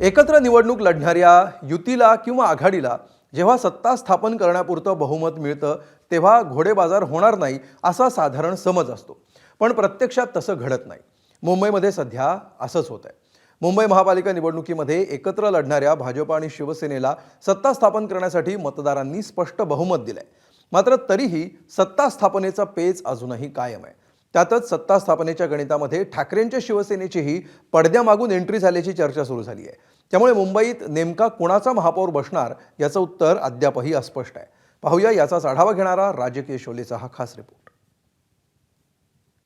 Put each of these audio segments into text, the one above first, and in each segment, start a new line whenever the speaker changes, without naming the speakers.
एकत्र निवडणूक लढणाऱ्या युतीला किंवा आघाडीला जेव्हा सत्ता स्थापन करण्यापुरतं बहुमत मिळतं तेव्हा घोडेबाजार होणार नाही असा साधारण समज असतो. पण प्रत्यक्षात तसं घडत नाही. मुंबईमध्ये सध्या असंच होत आहे मुंबई महापालिका निवडणुकीमध्ये एकत्र लढणाऱ्या भाजप आणि शिवसेनेला सत्ता स्थापन करण्यासाठी मतदारांनी स्पष्ट बहुमत दिलंय. मात्र तरीही सत्ता स्थापनेचा पेच अजूनही कायम आहे. त्यातच सत्ता स्थापनेच्या गणितामध्ये ठाकरेंच्या शिवसेनेचीही पडद्यामागून एंट्री झाल्याची चर्चा सुरू झाली आहे. त्यामुळे मुंबईत नेमका कुणाचा महापौर बसणार याचं उत्तर अद्यापही अस्पष्ट आहे. पाहूया याचाच आढावा घेणारा राजकीय शोलेचा हा खास रिपोर्ट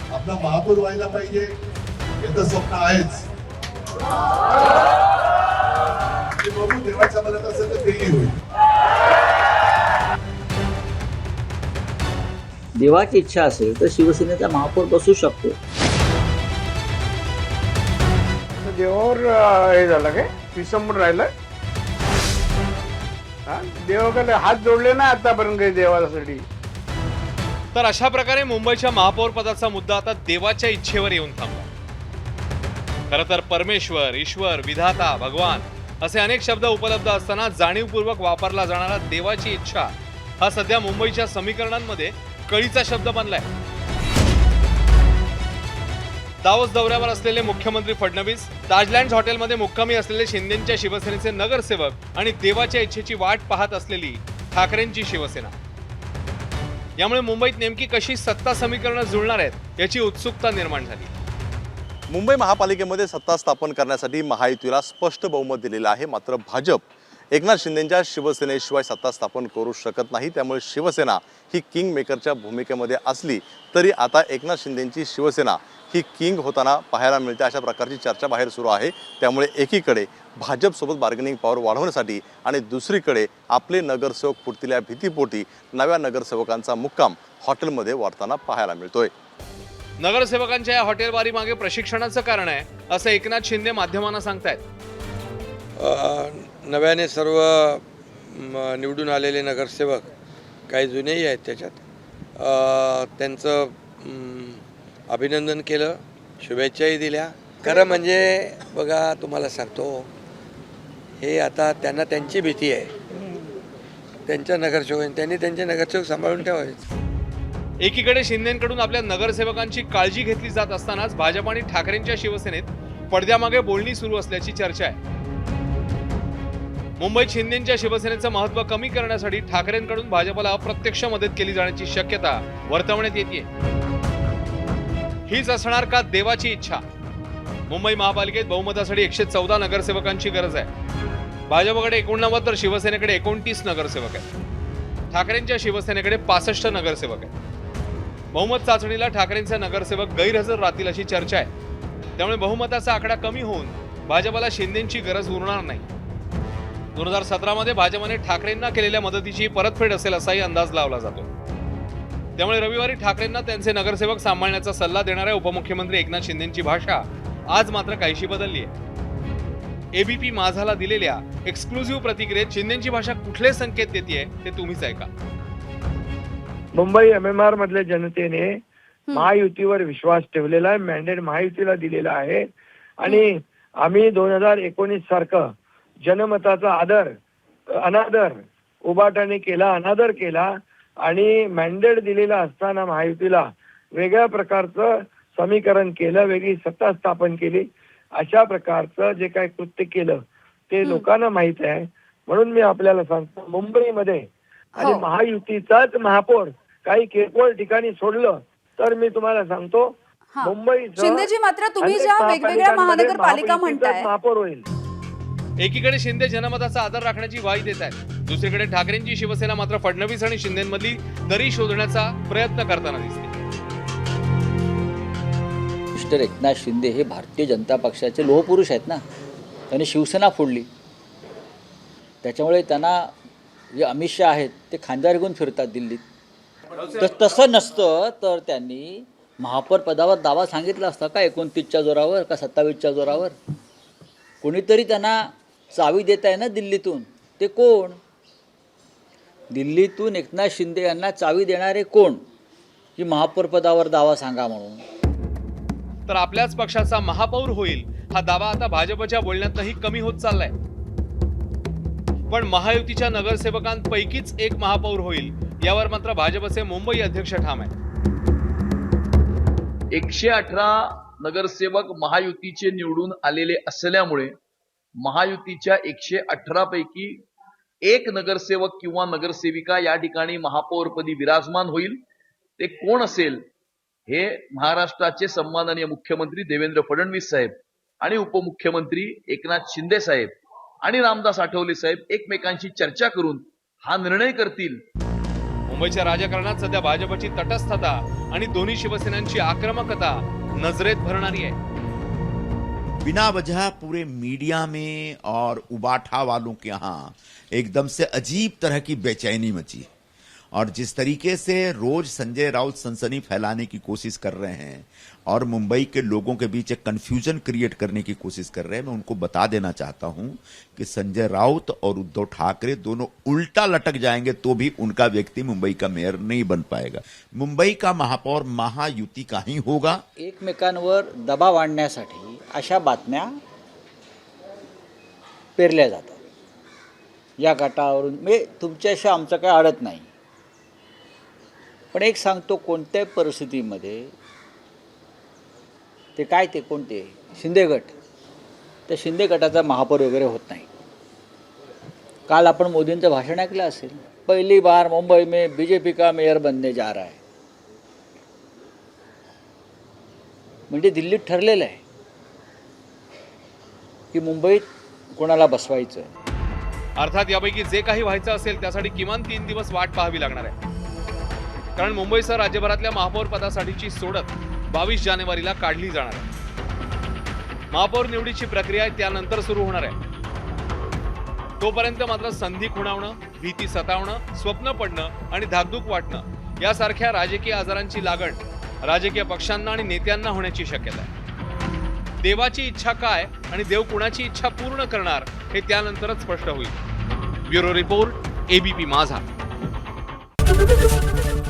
आपला महापौर व्हायला पाहिजे याचं स्वप्न आहेच. देवाच्या मनात असेल तर तेही होईल.
देवाची इच्छा असेल तर शिवसेनेचा महापौर बसू शकतो.
तर देवावर हे झालं काय? विसंबून राहिलं? हा? देवाकडे हात जोडले ना आतापर्यंत काही देवासाठी.
तर अशा प्रकारे मुंबईच्या महापौर पदाचा मुद्दा आता देवाच्या इच्छेवर येऊन थांबला. खर तर परमेश्वर ईश्वर विधाता भगवान असे अनेक शब्द उपलब्ध असताना जाणीवपूर्वक वापरला जाणारा देवाची इच्छा हा सध्या मुंबईच्या समीकरणांमध्ये कळीचा शब्द बनलाय. दावोस दौऱ्यावर असलेले मुख्यमंत्री फडणवीस ताजलँड हॉटेलमध्ये मुक्कामी असलेले शिंदेच्या शिवसेनेचे नगरसेवक आणि देवाच्या इच्छेची वाट पाहत असलेली ठाकरेंची शिवसेना. यामुळे मुंबईत नेमकी कशी सत्ता समीकरणं जुळणार आहेत याची उत्सुकता निर्माण झाली.
मुंबई महापालिकेमध्ये सत्ता स्थापन करण्यासाठी महायुतीला स्पष्ट बहुमत दिलेलं आहे मात्र भाजप एकनाथ शिंदेच्या शिवसेनेशिवाय सत्ता स्थापन करू शकत नाही. त्यामुळे शिवसेना ही किंग मेकरच्या भूमिकेमध्ये असली तरी आता एकनाथ शिंदेची शिवसेना ही किंग होताना पाहायला मिळते. अशा प्रकारची चर्चा बाहेर सुरू आहे. त्यामुळे एकीकडे भाजपसोबत बार्गेनिंग पॉवर वाढवण्यासाठी आणि दुसरीकडे आपले नगरसेवक फुटतील भीतीपोटी नव्या नगरसेवकांचा मुक्काम हॉटेलमध्ये वाढताना पाहायला मिळतोय.
नगरसेवकांच्या या हॉटेलवारी मागे प्रशिक्षणाचं कारण आहे असं एकनाथ शिंदे माध्यमांना सांगतायत.
नव्याने सर्व म, निवडून आलेले नगरसेवक काही जुनेही आहेत त्याच्यात. त्यांचं अभिनंदन केलं शुभेच्छाही दिल्या. खरं म्हणजे बघा तुम्हाला सांगतो हे आता त्यांना त्यांची भीती आहे. त्यांच्या नगरसेवक त्यांनी त्यांचे नगरसेवक सांभाळून ठेवायचे
एकीकडे शिंदेकडून आपल्या नगरसेवकांची काळजी घेतली जात असतानाच भाजप आणि ठाकरेंच्या शिवसेनेत पडद्यामागे बोलणी सुरू असल्याची चर्चा आहे. मुंबईत शिंदेच्या शिवसेनेचं महत्त्व कमी करण्यासाठी ठाकरेंकडून भाजपला अप्रत्यक्ष मदत केली जाण्याची शक्यता वर्तवण्यात येते हीच असणार का देवाची इच्छा? मुंबई महापालिकेत बहुमतासाठी एकशे चौदा नगरसेवकांची गरज आहे. भाजपकडे एकोणनव्वद तर शिवसेनेकडे एकोणतीस नगरसेवक आहेत. ठाकरेंच्या शिवसेनेकडे पासष्ट नगरसेवक आहेत. बहुमत चाचणीला ठाकरेंचे नगरसेवक गैरहजर राहतील अशी चर्चा आहे. त्यामुळे बहुमताचा आकडा कमी होऊन भाजपला शिंदेची गरज उरणार नाही. दोन हजार सतरामध्ये भाजपने ठाकरेंना केलेल्या मदतीची परतफेड असेल असाही अंदाज लावला जातो. त्यामुळे रविवारी ठाकरेंना त्यांचे नगरसेवक सांभाळण्याचा सल्ला देणाऱ्या उपमुख्यमंत्री एकनाथ शिंदेची भाषा आज मात्र काहीशी बदलली आहे. एबीपी माझाला दिलेल्या एक्सक्लुझिव्ह प्रतिक्रियेत शिंदेची भाषा कुठले संकेत देते ते तुम्हीच ऐका.
मुंबई एम एम आर मधल्या जनतेने महायुतीवर विश्वास ठेवलेला आहे मॅन्डेट महायुतीला दिलेला आहे. आणि आम्ही दोन हजार एकोणीस सारखं जनमताचा आदर अनादर उबाटाने केला अनादर केला आणि मॅन्डेट दिलेला असताना महायुतीला वेगळ्या प्रकारचं समीकरण केलं वेगळी सत्ता स्थापन केली. अशा प्रकारचं जे काही कृत्य केलं ते लोकांना माहीत आहे. म्हणून मी आपल्याला सांगतो मुंबईमध्ये आणि
हो.
महायुतीचाच महापौर काही किरकोळ ठिकाणी सोडलं तर मी तुम्हाला सांगतो. मुंबई
शिंदेजी मात्र तुम्ही ज्या वेगवेगळ्या महानगरपालिका म्हणताय.
महापौर होईल.
एकीकडे शिंदे जनमताचा आदर राखण्याची ग्वाही देत आहेत. दुसरीकडे ठाकरेंची शिवसेना मात्र फडणवीस आणि शिंदेमधली दरी शोधण्याचा प्रयत्न करताना दिसते.
मिस्टर एकनाथ शिंदे हे भारतीय जनता पक्षाचे लोहपुरुष आहेत ना? त्यांनी शिवसेना फोडली. त्याच्यामुळे त्यांना जे अमित शहा आहेत ते खांद्यावर घेऊन फिरतात दिल्लीत. तर तसं नसतं तर त्यांनी महापौर पदावर दावा सांगितला असता का एकोणतीसच्या जोरावर का सत्तावीसच्या जोरावर? कोणीतरी त्यांना चावी देत आहे ना दिल्लीतून? ते कोण? दिल्लीतून एकनाथ शिंदे यांना चावी देणारे कोण? की महापौर पदावर दावा सांगा म्हणून.
तर आपल्याच पक्षाचा महापौर होईल हा दावा आता भाजपच्या बोलण्यातही कमी होत चाललाय. पण महायुतीच्या नगरसेवकांपैकीच एक महापौर होईल यावर मात्र भाजपचे मुंबई अध्यक्ष ठाम आहेत.
एकशे अठरा नगरसेवक महायुतीचे निवडून आलेले असल्यामुळे महायुतीच्या एकशे अठरा पैकी एक नगरसेवक किंवा नगरसेविका या ठिकाणी महापौरपदी विराजमान होईल. ते कोण असेल? हे महाराष्ट्राचे सन्माननीय मुख्यमंत्री देवेंद्र फडणवीस साहेब आणि उपमुख्यमंत्री एकनाथ शिंदे साहेब आणि रामदास आठवले साहेब एकमेकांशी चर्चा करून हा निर्णय करतील.
मुंबईच्या राजकारणात सध्या भाजपची तटस्थता आणि दोन्ही शिवसेनांची आक्रमकता नजरेत भरणारी आहे.
बिना वजह पूरे मीडिया में और उबाठा वालों के यहाँ एकदम से अजीब तरह की बेचैनी मची है। और जिस तरीके से रोज संजय राउत सनसनी फैलाने की कोशिश कर रहे हैं और मुंबई के लोगों के बीच एक कंफ्यूजन क्रिएट करने की कोशिश कर रहे हैं, मैं उनको बता देना चाहता हूँ कि संजय राउत और उद्धव ठाकरे दोनों उल्टा लटक जाएँगे तो भी उनका व्यक्ति मुंबई का मेयर नहीं बन पाएगा। मुंबई का महापौर महायुति का ही होगा।
एकमेकांवर दबाव आणण्यासाठी अशा बातम्या पेरल्या जातात. या गटावरून म्हणजे तुमच्याशी आमचं अडत नाही. पण एक सांगतो कोणत्याही परिस्थितीमध्ये ते काय ते कोणते? शिंदे गट. त्या शिंदे गटाचा महापौर वगैरे होत नाही. काल आपण मोदींचं भाषण ऐकलं असेल पहिली बार मुंबई में बीजेपी का मेयर बनने जा रहा है. म्हणजे दिल्लीत ठरलेलं आहे की मुंबईत कोणाला बसवायचं
अर्थात यापैकी जे काही व्हायचं असेल त्यासाठी किमान तीन दिवस वाट पाहावी लागणार आहे. कारण मुंबईसह राज्यभरातल्या महापौर पदासाठीची सोडत बावीस जानेवारीला काढली जाणार आहे. महापौर निवडीची प्रक्रिया त्यानंतर सुरू होणार आहे. तोपर्यंत मात्र संधी खुणावणं भीती सतावणं स्वप्न पडणं आणि धाकधूक वाटणं यासारख्या राजकीय आजारांची लागण राजकीय पक्षांना आणि नेत्यांना होण्याची शक्यता आहे. देवाची इच्छा काय आणि देव कुणाची इच्छा पूर्ण करणार हे त्यानंतरच स्पष्ट होईल. Bureau report ABP Majha.